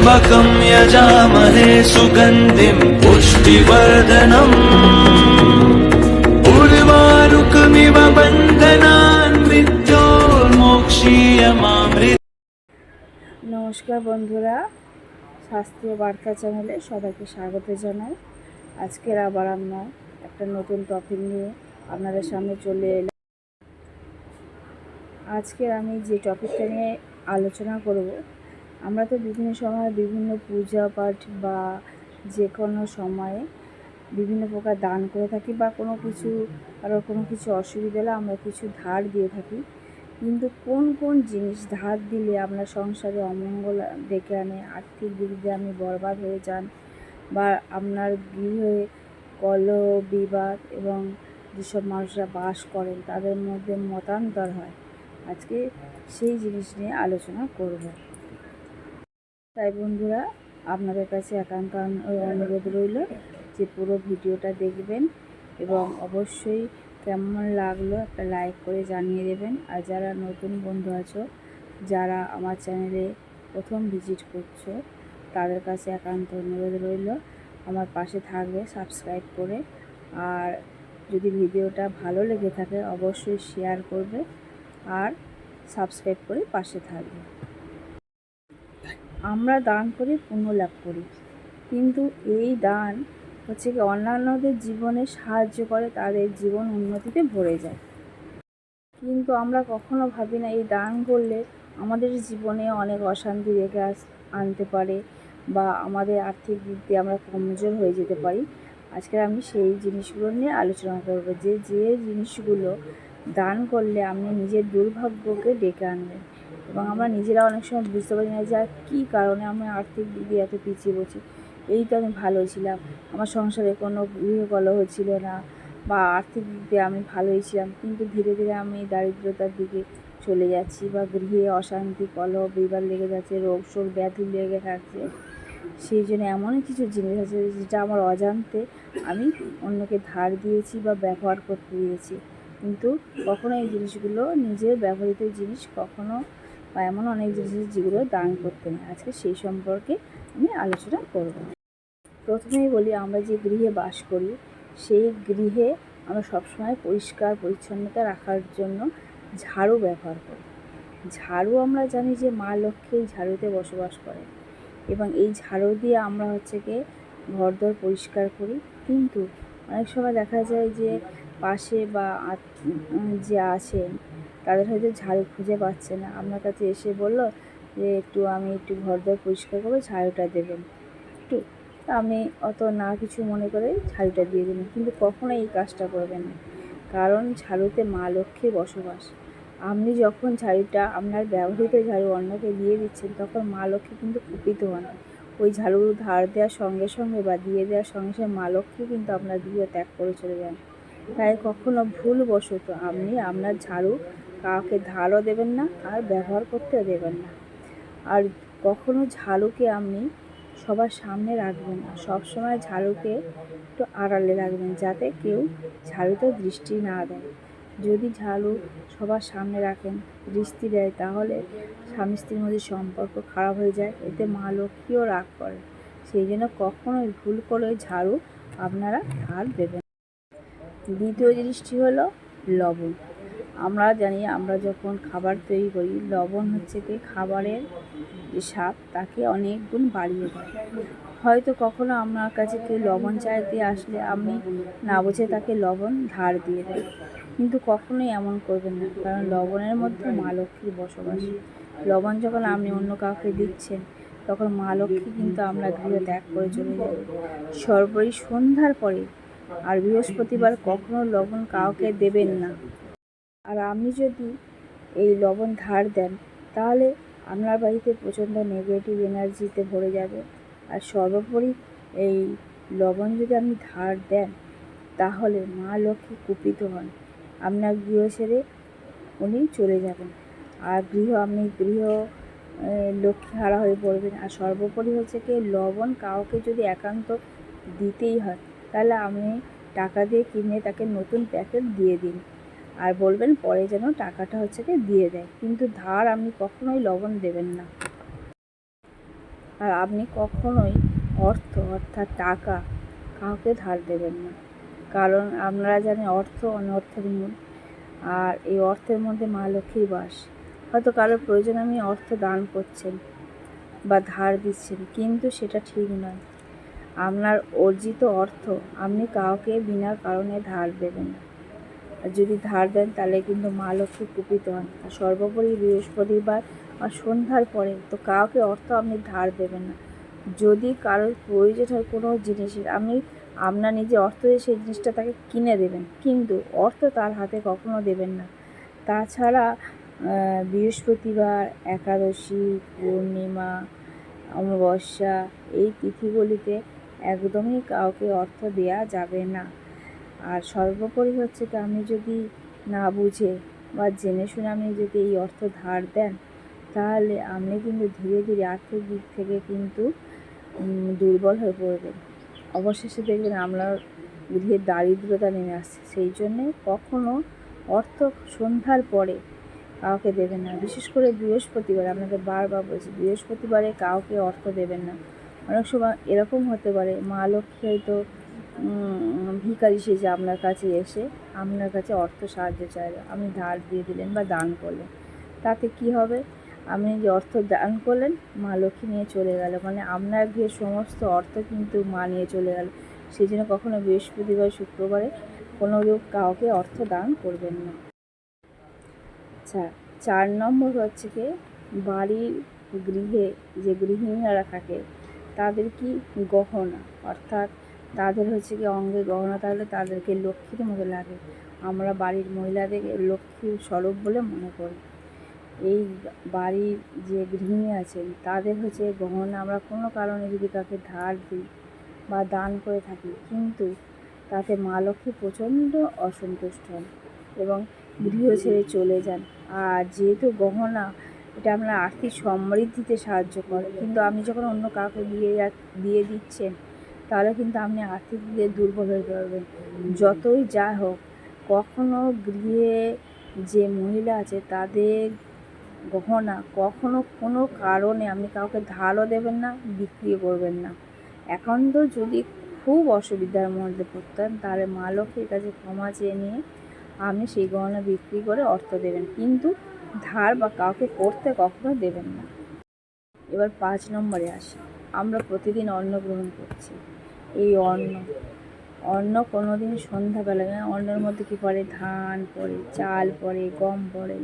त्र्यम्बकं यजामहे सुगन्धिं पुष्टिवर्धनम् उर्वारुकमिव बन्धनान् मृत्योर्मोक्षीयमामृत নমস্কার বন্ধুরা শাস্ত্রীয় বার্তা চ্যানেলে সবাইকে স্বাগত জানাই আজকের আবার আমরা একটা নতুন টপিক নিয়ে আপনাদের সামনে চলে এলাম আজকে আমি যে টপিকটা নিয়ে আলোচনা করব আমরা তো বিভিন্ন সময় বিভিন্ন পূজা পাঠ বা যে কোনো সময়ে বিভিন্ন প্রকার দান করে থাকি বা কোনো কিছু, কারও কোনো কিছু অসুবিধা হলে আমরা কিছু ধার দিয়ে থাকি। কিন্তু কোন কোন জিনিস ধার দিলে আপনার সংসারে অমঙ্গল ডেকে আনে, আর্থিক দিক দিয়ে আপনি বরবাদ হয়ে যান বা আপনার গৃহে কলহ, বিবাদ এবং যেসব মানুষরা বাস করেন তাদের মধ্যে মতান্তর হয়? আজকে সেই জিনিস নিয়ে আলোচনা করব। তাই বন্ধুরা, আপনাদের কাছে একান্ত অনুরোধ রইল যে পুরো ভিডিওটা দেখবেন এবং অবশ্যই কেমন লাগল একটা লাইক করে জানিয়ে দেবেন। আর যারা নতুন বন্ধু আছো, যারা আমার চ্যানেলে প্রথম ভিজিট করছ, তাদের কাছে একান্ত অনুরোধ রইল, আমার পাশে থাকবে, সাবস্ক্রাইব করে। আর যদি ভিডিওটা ভালো লেগে থাকে, অবশ্যই শেয়ার করবে আর সাবস্ক্রাইব করে পাশে থাকবে। আমরা দান করি পুণ্য লাভ করি। কিন্তু এই দান হচ্ছে কি অন্যান্যদের জীবনে সাহায্য করে, তাদের জীবন উন্নতিতে ভরে যায়। কিন্তু আমরা কখনো ভাবি না, এই দান করলে আমাদের জীবনে অনেক অশান্তি রেখে আস, আনতে পারে বা আমাদের আর্থিক দিক দিয়ে আমরা কমজোর হয়ে যেতে পারি। আজকে আমি সেই জিনিসগুলো নিয়ে আলোচনা করব যে যে জিনিসগুলো দান করলে আপনি নিজের দুর্ভাগ্যকে ডেকে আনবেন। এবং আমরা নিজেরা অনেক সময় বুঝতে পারি না যে আর কী কারণে আমি আর্থিক দিক দিয়ে এত পিছিয়ে পড়ছি। এই তো আমি ভালো ছিলাম। আমার সংসারে কোনো গৃহকলহ ছিল না বা আর্থিক দিক দিয়ে আমি ভালোই ছিলাম। কিন্তু ধীরে ধীরে আমি দারিদ্রতার দিকে চলে যাচ্ছি বা গৃহে অশান্তি, কলহ, বিবাদ লেগে যাচ্ছে, রোগ শোক, ব্যাধি লেগে থাকছে। সেই জন্য এমনই কিছু জিনিস আছে যেটা আমার অজান্তে আমি অন্যকে ধার দিয়েছি বা ব্যবহার করতে দিয়েছি। কিন্তু কখনো এই জিনিসগুলো নিজের ব্যবহৃত জিনিস কখনো বা এমন অনেক জিনিস আছে যেগুলো দান করতে নেই আজকে সেই সম্পর্কে আমি আলোচনা করব। প্রথমেই বলি, আমরা যে গৃহে বাস করি, সেই গৃহে আমরা সবসময় পরিষ্কার পরিচ্ছন্নতা রাখার জন্য ঝাড়ু ব্যবহার করি। ঝাড়ু আমরা জানি যে মা লক্ষ্মী এই ঝাড়ুতে বসবাস করে এবং এই ঝাড়ু দিয়ে আমরা হচ্ছে কি ঘরদোর পরিষ্কার করি। কিন্তু অনেক সময় দেখা যায় যে পাশে বা যে আছেন তাদের হয়তো ঝাড়ু খুঁজে পাচ্ছে না। আপনার কাছে এসে বলল যে, একটু আমি একটু ঘরদোর পরিষ্কার করব, ঝাড়ুটা দেবেন। একটু। আপনি অত না কিছু মনে করে ঝাড়ুটা দিয়ে দেবেন কিন্তু কখনো এই কাজটা করবেন না। কারণ ঝাড়ুতে মা লক্ষ্মীর বসবাস। আপনি যখন ঝাড়ুটা আপনার ব্যবহৃত ঝাড়ু অন্যকে দিয়ে দিচ্ছেন, তখন মা লক্ষ্মী কিন্তু কুপিত হন। ওই ঝাড়ু ধার দেওয়ার সঙ্গে সঙ্গে বা দিয়ে দেওয়ার সঙ্গে সঙ্গে মা লক্ষ্মী কিন্তু আপনার গৃহ ত্যাগ করে চলে যান। তাই কখনো ভুলবশত আপনি আপনার ঝাড়ু কাউকে ধারও দেবেন না আর ব্যবহার করতেও দেবেন না। আর কখনো ঝাড়ুকে আপনি সবার সামনে রাখবেন না। সবসময় ঝাড়ুকে একটু আড়ালে রাখবেন যাতে কেউ ঝাড়ুতে দৃষ্টি না দেয়। যদি ঝাড়ু সবার সামনে রাখেন, দৃষ্টি দেয়, তাহলে স্বামী স্ত্রীর মধ্যে সম্পর্ক খারাপ হয়ে যায়, এতে মা লক্ষ্মীও রাগ করে। সেই জন্য কখনোই ভুল করে ঝাড়ু আপনারা ধার দেবেন দ্বিতীয় জিনিসটি হলো লবণ। আমরা জানি আমরা যখন খাবার তৈরি করি, লবণ হচ্ছে কি খাবারের যে স্বাদ, তাকে অনেক গুণ বাড়িয়ে দেয়। হয়তো কখনো আপনার কাছে কেউ লবণ চাইতে আসলে আপনি না বুঝে তাকে লবণ ধার দিয়ে দেন কিন্তু কখনোই এমন করবেন না, কারণ লবণের মধ্যে মা লক্ষ্মীর বসবাস। লবণ যখন আপনি অন্য কাউকে দিচ্ছেন, তখন মা লক্ষ্মী কিন্তু আমরা গৃহ ত্যাগ করে চলে যাবে সর্বই সন্ধ্যার পরে আর বৃহস্পতিবার কখনো লবণ কাউকে দেবেন না। আর আপনি যদি এই লবণ ধার দেন, তাহলে আপনার বাড়িতে প্রচণ্ড নেগেটিভ এনার্জিতে ভরে যাবে। আর সর্বোপরি এই লবণ যদি আপনি ধার দেন, তাহলে মা লক্ষ্মী কুপিত হন। আপনার গৃহ ছেড়ে উনি চলে যাবেন। আর গৃহ, আপনি গৃহ লক্ষ্মী হারা হয়ে পড়বেন। আর সর্বোপরি হচ্ছে কি, লবণ কাউকে যদি একান্ত দিতেই হয়, তাহলে আপনি টাকা দিয়ে কিনে তাকে নতুন প্যাকেট দিয়ে দিন। আর বলবেন পরে যেন টাকাটা হচ্ছে কি দিয়ে দেয়। কিন্তু ধার আপনি কখনোই লবণ দেবেন না। আর আপনি কখনোই অর্থ অর্থাৎ টাকা কাউকে ধার দেবেন না। কারণ আপনারা জানেন অর্থ অনর্থের মূল। আর এই অর্থের মধ্যে মা লক্ষ্মীর বাস। হয়তো কারোর প্রয়োজন আমি অর্থ দান করছেন বা ধার দিচ্ছেন, কিন্তু সেটা ঠিক নয়। আপনার অর্জিত অর্থ আপনি কাউকে বিনা কারণে ধার দেবেন না। আর যদি ধার দেন, তাহলে কিন্তু মা লক্ষ্মী কুপিত হন। আর সর্বোপরি বৃহস্পতিবার বা সন্ধ্যার পরে তো কাউকে অর্থ আপনি ধার দেবেন না। যদি কারোর প্রয়োজন হয় কোনো জিনিসের, আপনি আপনার নিজে অর্থ দিয়ে সেই জিনিসটা তাকে কিনে দেবেন। কিন্তু অর্থ তার হাতে কখনো দেবেন না। তাছাড়া বৃহস্পতিবার, একাদশী, পূর্ণিমা, অমাবস্যা, এই তিথিগুলিতে একদমই কাউকে অর্থ দেয়া যাবে না। আর সর্বোপরি হচ্ছে কি আপনি যদি না বুঝে বা জেনে শুনে আপনি যদি এই অর্থ ধার দেন, তাহলে আপনি কিন্তু ধীরে ধীরে আর্থিক দিক থেকে কিন্তু দুর্বল হয়ে পড়বেন। অবশেষে দেখবেন আপনার গৃহে দারিদ্রতা নেমে আসছে। সেই জন্যে কখনো অর্থ সন্ধ্যার পরে কাউকে দেবেন না। বিশেষ করে বৃহস্পতিবার, আপনাকে বারবার বলছি, বৃহস্পতিবারে কাউকে অর্থ দেবেন না। অনেক সময় এরকম হতে পারে, মা লক্ষ্মী হয়তো ভিখারি সেজে আপনার কাছে এসে আপনার কাছে অর্থ সাহায্য চাইলো, আপনি ধার দিয়ে দিলেন বা দান করলেন, তাতে কি হবে? আপনি যে অর্থ দান করলেন, মা লক্ষ্মী নিয়ে চলে গেল মানে আপনার গৃহে সমস্ত অর্থ কিন্তু মা নিয়ে চলে গেল। সেই জন্য কখনো বৃহস্পতিবার, শুক্রবারে কোনো কেউ কাউকে অর্থ দান করবেন না। আচ্ছা চার নম্বর হচ্ছে কি, বাড়ির গৃহে যে গৃহিণীরা থাকে, তাদের কি গহনা, অর্থাৎ তাদের হচ্ছে কি অঙ্গে গহনা থাকলে তাদেরকে লক্ষ্মীর মতো লাগে। আমরা বাড়ির মহিলাদেরকে লক্ষ্মীর স্বরূপ বলে মনে করি। এই বাড়ির যে গৃহিণী আছেন, তাদের হচ্ছে গহনা আমরা কোনো কারণে যদি কাউকে ধার দিই বা দান করে থাকি, কিন্তু তাতে মা লক্ষ্মী প্রচণ্ড অসন্তুষ্ট হন এবং গৃহ ছেড়ে চলে যান। আর যেহেতু গহনা, এটা আমরা আর্থিক সমৃদ্ধিতে সাহায্য করে, কিন্তু আপনি যখন অন্য কাউকে দিয়ে দিয়ে দিচ্ছেন তাহলে কিন্তু আপনি আর্থিক দিয়ে দুর্বল হয়ে পড়বেন। যতই যা হোক, কখনো গৃহে যে মহিলা আছে, তাদের গহনা কখনো কোনো কারণে আপনি কাউকে ধারও দেবেন না, বিক্রিও করবেন না। এখন তো যদি খুব অসুবিধার মধ্যে পড়তেন, তাহলে মা লক্ষ্মীর কাছে ক্ষমা চেয়ে নিয়ে আপনি সেই গহনা বিক্রি করে অর্থ দেবেন। কিন্তু ধার বা কাউকে করতে কখনো দেবেন না। এবার পাঁচ নম্বরে আসি। আমরা প্রতিদিন অন্ন গ্রহণ করছি। এই অন্ন। অন্ন কোনো দিন সন্ধ্যাবেলা অন্নের মধ্যে কী পড়ে? ধান পড়ে, চাল পড়ে, গম পড়ে,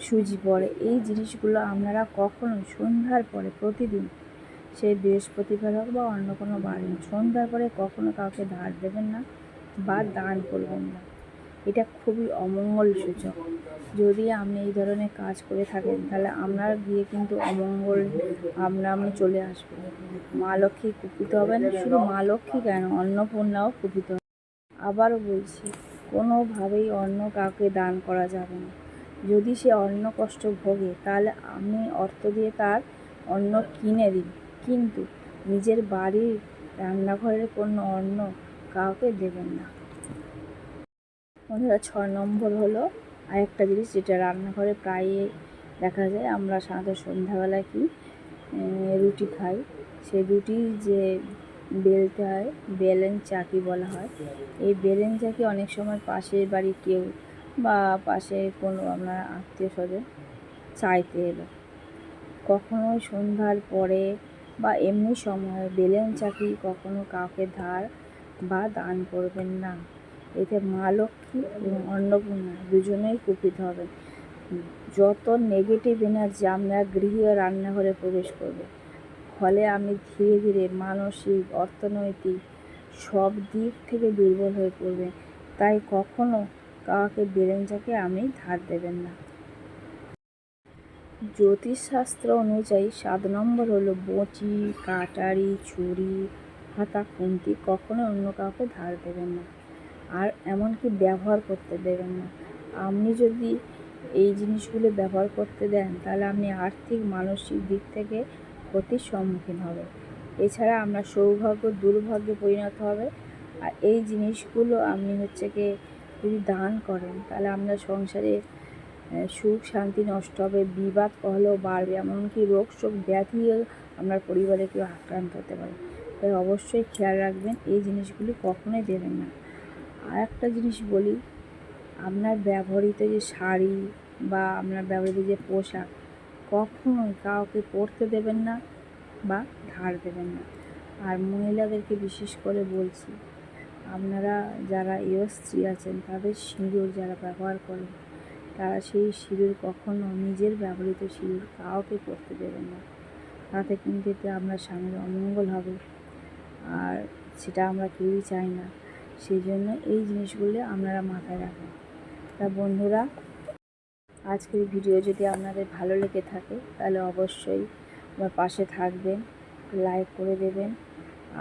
সুজি পড়ে। এই জিনিসগুলো আপনারা কখনো সন্ধ্যার পরে প্রতিদিন, সেই বৃহস্পতিবার হোক বা অন্য কোনো বার, সন্ধ্যার পরে কখনো কাউকে ধার দেবেন না বা দান করবেন না। এটা খুবই অমঙ্গল সূচক। যদি আপনি এই ধরনের কাজ করে থাকেন, তাহলে আপনার গিয়ে কিন্তু অমঙ্গল আপনা আপনি চলে আসবে। মা লক্ষ্মী কুপিত হবেন, শুধু মা লক্ষ্মী কেন? অন্নপূর্ণাও কুপিত হবে। আবারও বলছি, কোনোভাবেই অন্য কাউকে দান করা যাবে না। যদি সে অন্ন কষ্ট ভোগে, তাহলে আপনি অর্থ দিয়ে তার অন্ন কিনে দিন কিন্তু নিজের বাড়ির রান্নাঘরের কোনো অন্ন কাউকে দেবেন না। বন্ধুরা ছ নম্বর হলো আরেকটা জিনিস যেটা রান্নাঘরে প্রায়ই দেখা যায়, আমরা সাধারণত সন্ধ্যাবেলায় কি রুটি খাই। সেই রুটি যে বেলতে হয়, বেলেন চাকি বলা হয়। এই বেলেন চাকি অনেক সময় পাশের বাড়ি কেউ বা পাশে কোনো আপনার আত্মীয় স্বজন চাইতে এলো। কখনো সন্ধ্যার পরে বা এমনি সময় বেলেন চাকি কখনো কাউকে ধার বা দান করবেন না। এতে মা লক্ষ্মী এবং অন্নপূর্ণা দুজনেই কুপিত হবে। যত নেগেটিভ এনার্জি আপনার গৃহে রান্নাঘরে প্রবেশ করবে, ফলে আপনি ধীরে ধীরে মানসিক, অর্থনৈতিক সব দিক থেকে দুর্বল হয়ে পড়বে। তাই কখনো কাউকে বেরেঞ্জাকে আপনি ধার দেবেন না। জ্যোতিষশাস্ত্র অনুযায়ী সাত নম্বর হলো বঁচি কাটারি, ছুরি, হাতা, খুন্তি কখনো অন্য কাউকে ধার দেবেন না। আর এমনকি ব্যবহার করতে দেবেন না। আপনি যদি এই জিনিসগুলো ব্যবহার করতে দেন, তাহলে আপনি আর্থিক, মানসিক দিক থেকে ক্ষতির সম্মুখীন হবে এছাড়া আমরা সৌভাগ্য, দুর্ভাগ্যে পরিণত হবে। আর এই জিনিসগুলো আপনি হচ্ছে কি, যদি দান করেন, তাহলে আপনার সংসারে সুখ, শান্তি নষ্ট হবে, বিবাদ কলহ বাড়বে, এমনকি রোগ, শোক, ব্যাধিও আপনার পরিবারে কেউ আক্রান্ত হতে পারে। তাই অবশ্যই খেয়াল রাখবেন, এই জিনিসগুলি কখনোই দেবেন না। আর একটা জিনিস বলি, আপনার ব্যবহৃত যে শাড়ি বা আপনার ব্যবহৃত যে পোশাক, কখনোই কাউকে পরতে দেবেন না বা ধার দেবেন না। আর মহিলাদেরকে বিশেষ করে বলছি, আপনারা যারা ইয় স্ত্রী আছেন, তাদের সিঁদুর যারা ব্যবহার করেন, তারা সেই সিঁদুর কখনো নিজের ব্যবহৃত সিঁদুর কাউকে পরতে দেবেন না। তাতে কিন্তু এতে আপনার স্বামীর অমঙ্গল হবে, আর সেটা আমরা কেউই চাই না। সেই জন্য এই জিনিসগুলো আপনারা মাথায় রাখবেন তা বন্ধুরা, আজকের ভিডিও যদি আপনাদের ভালো লেগে থাকে, তাহলে অবশ্যই আমার পাশে থাকবেন, লাইক করে দেবেন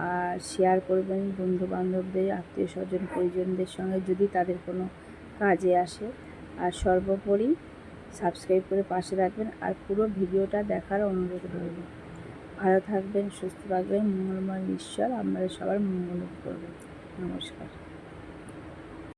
আর শেয়ার করবেন বন্ধু বান্ধবদের আত্মীয় স্বজন, পরিজনদের সঙ্গে যদি তাদের কোনো কাজে আসে। আর সর্বোপরি সাবস্ক্রাইব করে পাশে রাখবেন আর পুরো ভিডিওটা দেখার অনুরোধ রইল। ভালো থাকবেন, সুস্থ থাকবেন, মঙ্গলময় ঈশ্বর আপনাদের সবার মঙ্গল করবেন নমস্কার